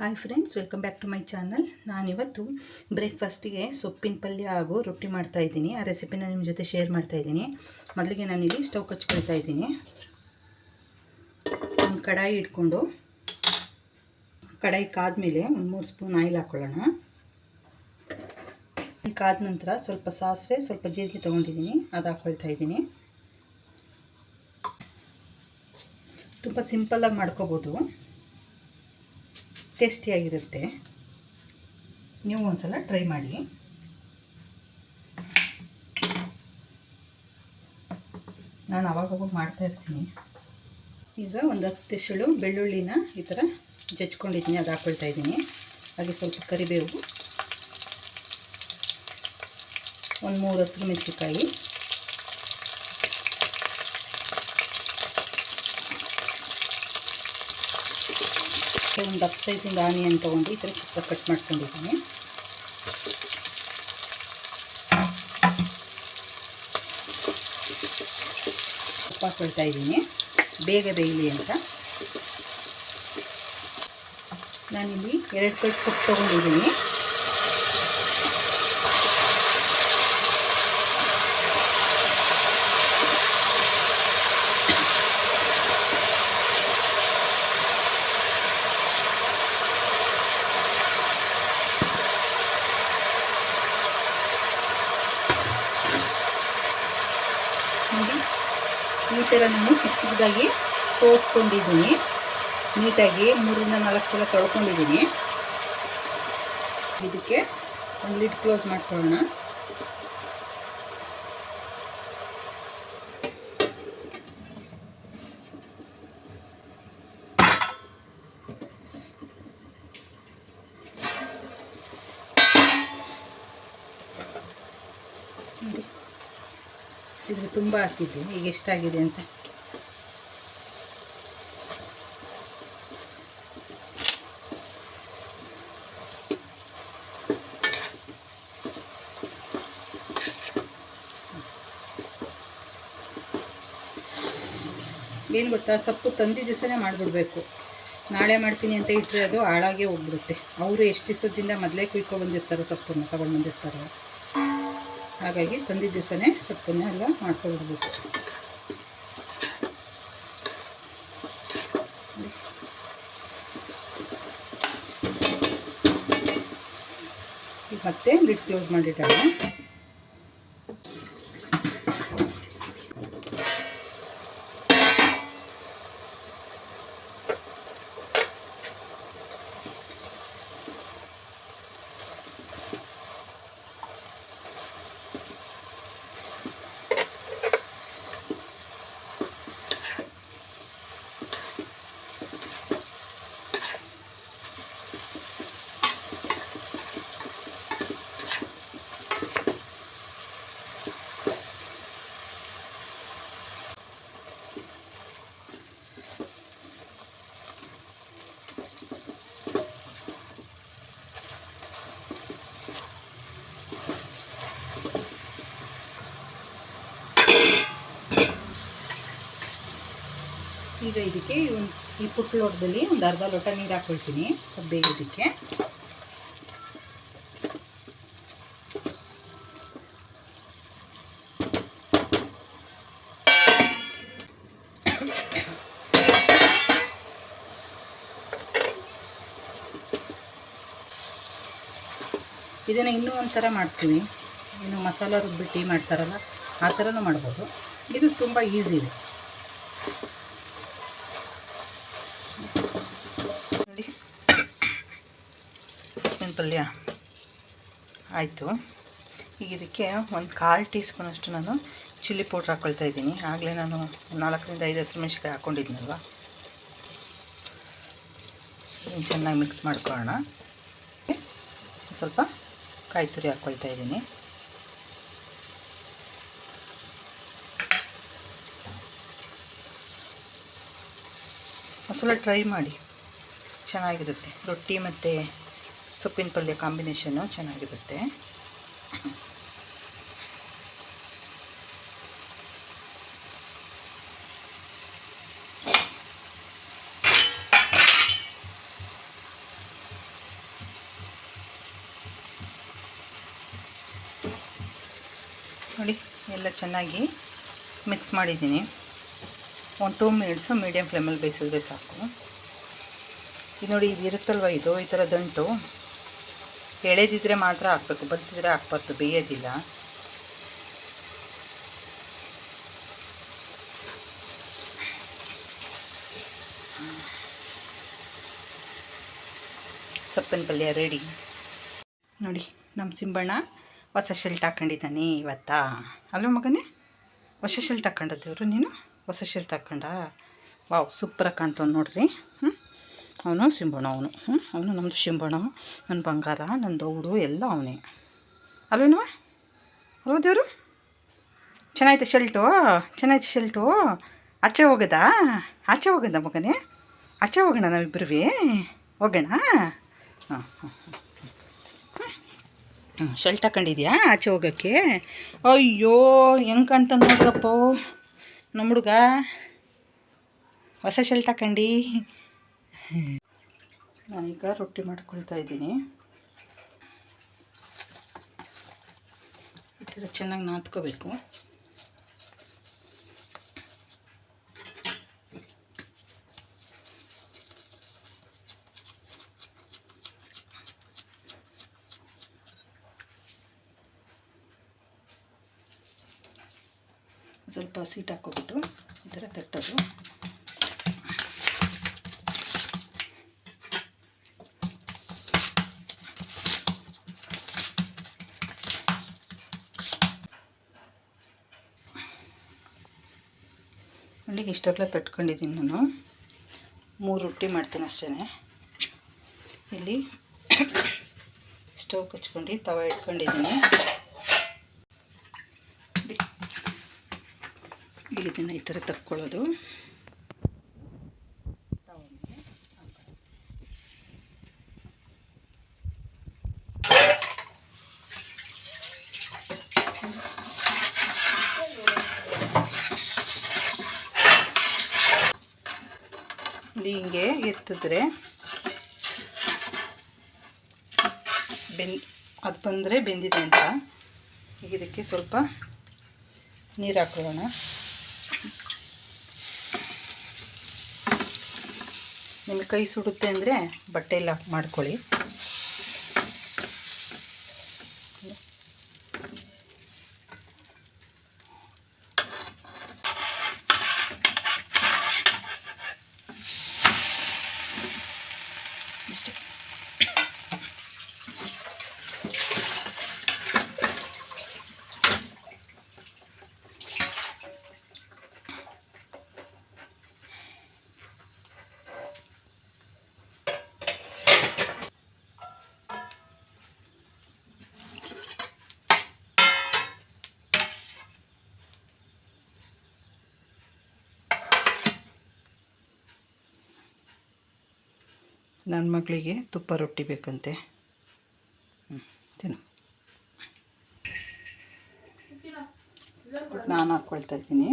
Hi friends welcome back to my channel ನಾನಿವತ್ತು ಬ್ರೇಕ್ಫಾಸ್ಟಿಗೆ ಸೊಪ್ಪಿನ ಪಲ್ಯ ಹಾಗೂ ರೊಟ್ಟಿ ಮಾಡ್ತಾ ಇದ್ದೀನಿ. ಆ ರೆಸಿಪಿನ ನಿಮ್ಮ ಜೊತೆ ಶೇರ್ ಮಾಡ್ತಾ ಇದ್ದೀನಿ. ಮೊದಲಿಗೆ ನಾನಿಲ್ಲಿ ಸ್ಟವ್ ಕಚ್ಕೊಳ್ತಾ ಇದ್ದೀನಿ. ಒಂದು ಕಡಾಯಿ ಇಟ್ಕೊಂಡು, ಕಡಾಯಿ ಕಾದ್ಮೇಲೆ ಒಂದು ಮೂರು ಸ್ಪೂನ್ ಆಯಿಲ್ ಹಾಕ್ಕೊಳ್ಳೋಣ ಕಾದ ನಂತರ ಸ್ವಲ್ಪ ಸಾಸಿವೆ, ಸ್ವಲ್ಪ ಜೀರಿಗೆ ತೊಗೊಂಡಿದ್ದೀನಿ. ಅದು ಹಾಕ್ಕೊಳ್ತಾ ಇದ್ದೀನಿ. ತುಂಬ ಸಿಂಪಲ್ಲಾಗಿ ಮಾಡ್ಕೋಬೋದು. ಟೇಸ್ಟಿಯಾಗಿರುತ್ತೆ. ನೀವು ಒಂದ್ಸಲ ಟ್ರೈ ಮಾಡಿ. ನಾನು ಅವಾಗವಾಗ ಮಾಡ್ತಾ ಇರ್ತೀನಿ. ಈಗ ಒಂದು ಹತ್ತು ಎಸಳು ಬೆಳ್ಳುಳ್ಳಿನ ಈ ಥರ ಜಜ್ಕೊಂಡಿದ್ದೀನಿ, ಅದು ಹಾಕ್ಕೊಳ್ತಾ ಇದ್ದೀನಿ. ಹಾಗೆ ಸ್ವಲ್ಪ ಕರಿಬೇವು. ಒಂದು ಮೂರು ಹಸಿರು ಮೆಣಸಿನ್ಕಾಯಿ ಒಂದು ದಪ್ಪ ಸೈಜಿಂದ ಆನಿಯನ್ ತೊಗೊಂಡು ಈ ಥರ ಚಿಕ್ಕ ಕಟ್ ಮಾಡ್ಕೊಂಡಿದ್ದೀನಿ. ತುಪ್ಪ ಹಾಕೊಳ್ತಾ ಇದ್ದೀನಿ. ಬೇಗ ಬೇಯಲಿ ಅಂತ. ನಾನಿಲ್ಲಿ ಎರಡು ಕಟ್ ಸೊಪ್ಪು ತೊಗೊಂಡಿದ್ದೀನಿ ನೋಡಿ ಈ ಥರ ನಾನು ಚಿಕ್ಕ ಚಿಕ್ಕದಾಗಿ ಸೋಸ್ಕೊಂಡಿದ್ದೀನಿ. ನೀಟಾಗಿ ಮೂರಿಂದ ನಾಲ್ಕು ಸಲ ತೊಳ್ಕೊಂಡಿದ್ದೀನಿ. ಇದಕ್ಕೆ ಒಂದು ಲಿಡ್ ಕ್ಲೋಸ್ ಮಾಡ್ಕೊಳ್ಳೋಣ ನೋಡಿ ಇದ್ರ ತುಂಬ ಹಾಕಿದ್ದೆ ಈಗ ಎಷ್ಟಾಗಿದೆ ಅಂತ? ಏನು ಗೊತ್ತಾ? ಸೊಪ್ಪು ತಂದಿದ್ದ ದಿವಸನೇ ಮಾಡಿಬಿಡ್ಬೇಕು. ನಾಳೆ ಮಾಡ್ತೀನಿ ಅಂತ ಇಟ್ಟರೆ ಅದು ಹಾಳಾಗೇ ಹೋಗ್ಬಿಡುತ್ತೆ. ಅವರು ಎಷ್ಟು ದಿವಸದಿಂದ ಮೊದಲೇ ಕುಯ್ಕೊ ಬಂದಿರ್ತಾರೆ ಸೊಪ್ಪನ್ನು ತಗೊಂಡು ಬಂದಿರ್ತಾರೆ. ಹಾಗಾಗಿ ತಂದಿದ್ದ ದಿವಸನೇ ಸೊಪ್ಪನ್ನ ಎಲ್ಲ ಮಾಡ್ಕೊಬಿಡ್ಬೇಕು. ಈಗ ಮತ್ತೆ ಲಿಟ್ ಕ್ಲೋಸ್ ಮಾಡಿಡೋಣ ಈಗ ಇದಕ್ಕೆ ಒಂದು ಈ ಪುಟ್ಟ ಲೋಟದಲ್ಲಿ ಒಂದು ಅರ್ಧ ಲೋಟ ನೀರು ಹಾಕೊಳ್ತೀನಿ, ಸ್ವಲ್ಪ ಬೇಗ ಇದಕ್ಕೆ. ಇದನ್ನು ಇನ್ನೂ ಒಂಥರ ಮಾಡ್ತೀವಿ ಇನ್ನು ಮಸಾಲ ರುಬ್ಬಿ ಟೀ ಮಾಡ್ತಾರಲ್ಲ, ಆ ಥರನೂ ಮಾಡ್ಬೋದು. ಇದು ತುಂಬ ಈಸಿ ಇದೆ ನೋಡಿ ಸೊಪ್ಪಿನ ಪಲ್ಯ ಆಯಿತು. ಈಗ ಇದಕ್ಕೆ ಒಂದು ಕಾಲು ಟೀ ಸ್ಪೂನಷ್ಟು ನಾನು ಚಿಲ್ಲಿ ಪೌಡ್ರ್ ಹಾಕ್ಕೊಳ್ತಾ ಇದ್ದೀನಿ. ಆಗಲೇ ನಾನು ನಾಲ್ಕರಿಂದ ಐದು ಹಸಿರು ಮೆಣಸಿನ್ಕಾಯಿ ಹಾಕ್ಕೊಂಡಿದ್ನಲ್ವ ಚೆನ್ನಾಗಿ ಮಿಕ್ಸ್ ಮಾಡ್ಕೊಳ್ಳೋಣ. ಸ್ವಲ್ಪ ಕಾಯಿ ತುರಿ ಹಾಕ್ಕೊಳ್ತಾ ಇದ್ದೀನಿ. ಒಂದ್ಸಲ ಟ್ರೈ ಮಾಡಿ. ಚೆನ್ನಾಗಿರುತ್ತೆ. ರೊಟ್ಟಿ ಮತ್ತು ಸೊಪ್ಪಿನ ಪಲ್ಯ ಕಾಂಬಿನೇಷನ್ನು ಚೆನ್ನಾಗಿರುತ್ತೆ. ನೋಡಿ, ಎಲ್ಲ ಚೆನ್ನಾಗಿ ಮಿಕ್ಸ್ ಮಾಡಿದ್ದೀನಿ. ಒಂದು ಟೂ ಮಿನಿಟ್ಸು ಮೀಡಿಯಮ್ ಫ್ಲೇಮಲ್ಲಿ ಬೇಯಿಸಿದ್ರೆ ಸಾಕು. ಇದು ನೋಡಿ, ಇದು ಇರುತ್ತಲ್ವ ಇದು? ಈ ಥರ ದಂಟು. ಎಳೆದಿದ್ರೆ ಮಾತ್ರ ಹಾಕ್ಬೇಕು ಬಲ್ತಿದ್ರೆ ಹಾಕ್ಬಾರ್ದು, ಬೇಯೋದಿಲ್ಲ. ಸೊಪ್ಪಿನ ಪಲ್ಯ ರೆಡಿ ನೋಡಿ, ನಮ್ಮ ಸಿಂಬಣ್ಣ ಹೊಸ ಶರ್ಟ್ ಹಾಕೊಂಡಿದ್ದಾನೆ ಇವತ್ತಾ. ಅಲ್ವ ಮಗನೇ? ಹೊಸ ಶರ್ಟ್ ಹಾಕ್ಕೊಂಡದ್ದೇವ್ರು ನೀನು? ಹೊಸ ಶರ್ಟ್ ಹಾಕ್ಕೊಂಡ ವಾವ್, ಸೂಪರಾಗಿ ಕಾಣ್ತವ್ ನೋಡ್ರಿ. ಹ್ಞೂ ಅವನು ಸಿಂಬಣ ಅವನು. ಅವನು ನಮ್ಮದು ಸಿಂಬಣ ನನ್ನ ಬಂಗಾರ ನನ್ನ ದೌಡು, ಎಲ್ಲ ಅವನೇ. ಅಲ್ವೇನವ? ಅಲ್ವ ದೇವರು? ಚೆನ್ನಾಯ್ತು ಶರ್ಟು? ಚೆನ್ನಾಯ್ತು ಶರ್ಟು? ಆಚೆ ಹೋಗದಾ? ಆಚೆ ಹೋಗದ ಮಗನೇ? ಆಚೆ ಹೋಗೋಣ ನಾವಿಬ್ಬರುವೇ ಹೋಗೋಣ? ಹಾಂ ಹಾಂ ಹ್ಞೂ ಶರ್ಟ್ ಹಾಕೊಂಡಿದ್ಯಾ ಆಚೆ ಹೋಗೋಕ್ಕೆ? ಅಯ್ಯೋ, ಹೆಂಗೆ ಕಾಣ್ತ ನೋಡ್ರಪ್ಪ ನಮ್ಮ ಹುಡುಗ. ಹೊಸ ಶರ್ಟ್ ಹಾಕಂಡು. ನಾನೀಗ ರೊಟ್ಟಿ ಮಾಡ್ಕೊಳ್ತಾ ಇದ್ದೀನಿ. ಈ ಚೆನ್ನಾಗಿ ನಾದ್ಕೋಬೇಕು. ಸ್ವಲ್ಪ ಸೀಟ್ ಹಾಕ್ಕೊಬಿಟ್ಟು ಈ ಥರ ತಟ್ಟೋದು. ನೋಡಿ, ಇಷ್ಟೆಲ್ಲ ತಟ್ಕೊಂಡಿದ್ದೀನಿ ನಾನು. ಮೂರು ರೊಟ್ಟಿ ಮಾಡ್ತೀನಿ ಅಷ್ಟೇ ಇಲ್ಲಿ ಸ್ಟೌವ್ ಹಚ್ಕೊಂಡು ತವ ಇಟ್ಕೊಂಡಿದ್ದೀನಿ. ಇದನ್ನು ಈ ಥರ ತಕ್ಕೊಳ್ಳೋದು ಇಲ್ಲಿ ಹಿಂಗೆ ಬೆನ್, ಅದು ಬಂದರೆ ಬೆಂದಿದೆ ಅಂತ. ಈಗ ಇದಕ್ಕೆ ಸ್ವಲ್ಪ ನೀರು ಹಾಕೊಳ್ಳೋಣ ನಿಮಗೆ ಕೈ ಸುಡುತ್ತೆ ಅಂದರೆ ಬಟ್ಟೆಯಲ್ಲಿ ಹಾಕಿ ಮಾಡ್ಕೊಳ್ಳಿ. ನನ್ನ ಮಗಳಿಗೆ ತುಪ್ಪ ರೊಟ್ಟಿ ಬೇಕಂತೆ. ಹ್ಞೂ ತಿನ್ನು. ನಾನು ಹಾಕ್ಕೊಳ್ತಾ ಇದ್ದೀನಿ.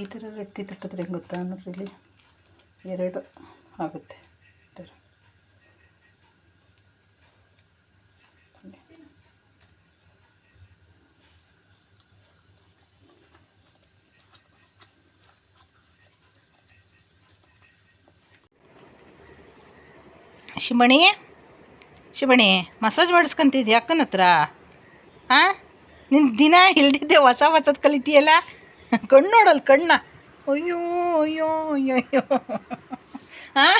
ಈ ಥರ ರೊಟ್ಟಿ ತಟ್ಟಿದ್ರೆ ಹೆಂಗೆ ಗೊತ್ತಾ ಅನ್ನೋದ್ರಲ್ಲಿ ಎರಡು ಆಗುತ್ತೆ ಈ ಥರ. ಶಿಮಣಿ ಶಿಮಣಿ ಮಸಾಜ್ ಮಾಡಿಸ್ಕೊಂತಿದ್ಯಾ ಅಕ್ಕನ ಹತ್ರ? ಹಾಂ ನಿನ್ನ ದಿನ ಇಲ್ದಿದ್ದೆ ಹೊಸ ಹೊಸದು ಕಲಿತೀಯಲ್ಲ? ಕಣ್ಣು ನೋಡಲ್ಲ ಕಣ್ಣ. ಅಯ್ಯೋ ಅಯ್ಯೋ ಅಯ್ಯೋ ಅಯ್ಯೋ. ಹಾಂ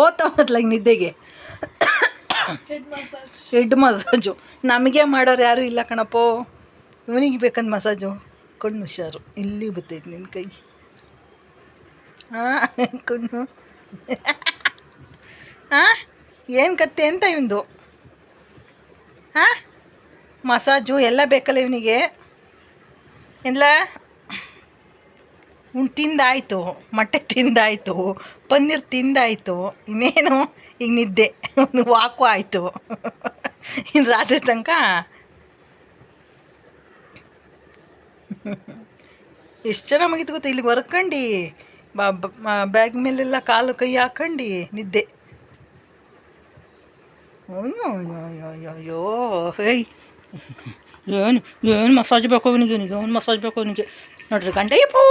ಓದ್ತಾವತ್ಲ ಈಗ ನಿದ್ದೆಗೆ. ಹೆಡ್ ಮಸಾಜು ನಮಗೆ ಮಾಡೋರು ಯಾರೂ ಇಲ್ಲ ಕಣಪ್ಪೋ. ಇವನಿಗೆ ಬೇಕಂತ ಮಸಾಜು ಕಣ್ಣು ಹುಷಾರು. ಇಲ್ಲಿ ಬರ್ತೈತೆ ನಿನ್ನ ಕೈ. ಹಾಂ ಕಣ್ಣು. ಹಾಂ ಏನು ಕತ್ತೆ ಅಂತ ಇವಂದು? ಹಾಂ ಮಸಾಜು ಎಲ್ಲ ಬೇಕಲ್ಲ ಇವನಿಗೆ? ಇಲ್ಲ? ಉಣ್, ತಿಂದಾಯಿತು. ಮೊಟ್ಟೆ ತಿಂದಾಯಿತು. ಪನ್ನೀರ್ ತಿಂದಾಯಿತು. ಇನ್ನೇನು? ಈಗ ನಿದ್ದೆ. ಒಂದು ವಾಕು ಆಯಿತು. ಇನ್ನು ರಾತ್ರಿ ತನಕ? ಎಷ್ಟು ಚೆನ್ನಾಗಿ ಮುಗಿತು ಗೊತ್ತಾ ಇಲ್ಲಿಗೆ ಹೊರ್ಕಂಡು ಬ್ಯಾಗ್ ಮೇಲೆಲ್ಲ ಕಾಲು ಕೈ ಹಾಕಂಡು ನಿದ್ದೆ. ಅಯ್ಯೋ ಅಯ್ಯೋ ಅಯ್ಯೋ ಅಯ್ಯೋ ಏನು ಏನು ಮಸಾಜ್ ಬೇಕು ಅವನಿಗೆ ಅವನಿಗೆ ಅವ್ನು ಮಸಾಜ್ ಬೇಕು ಅವನಿಗೆ ನೋಡ್ರಿ ಗಂಟೆ ಪೂ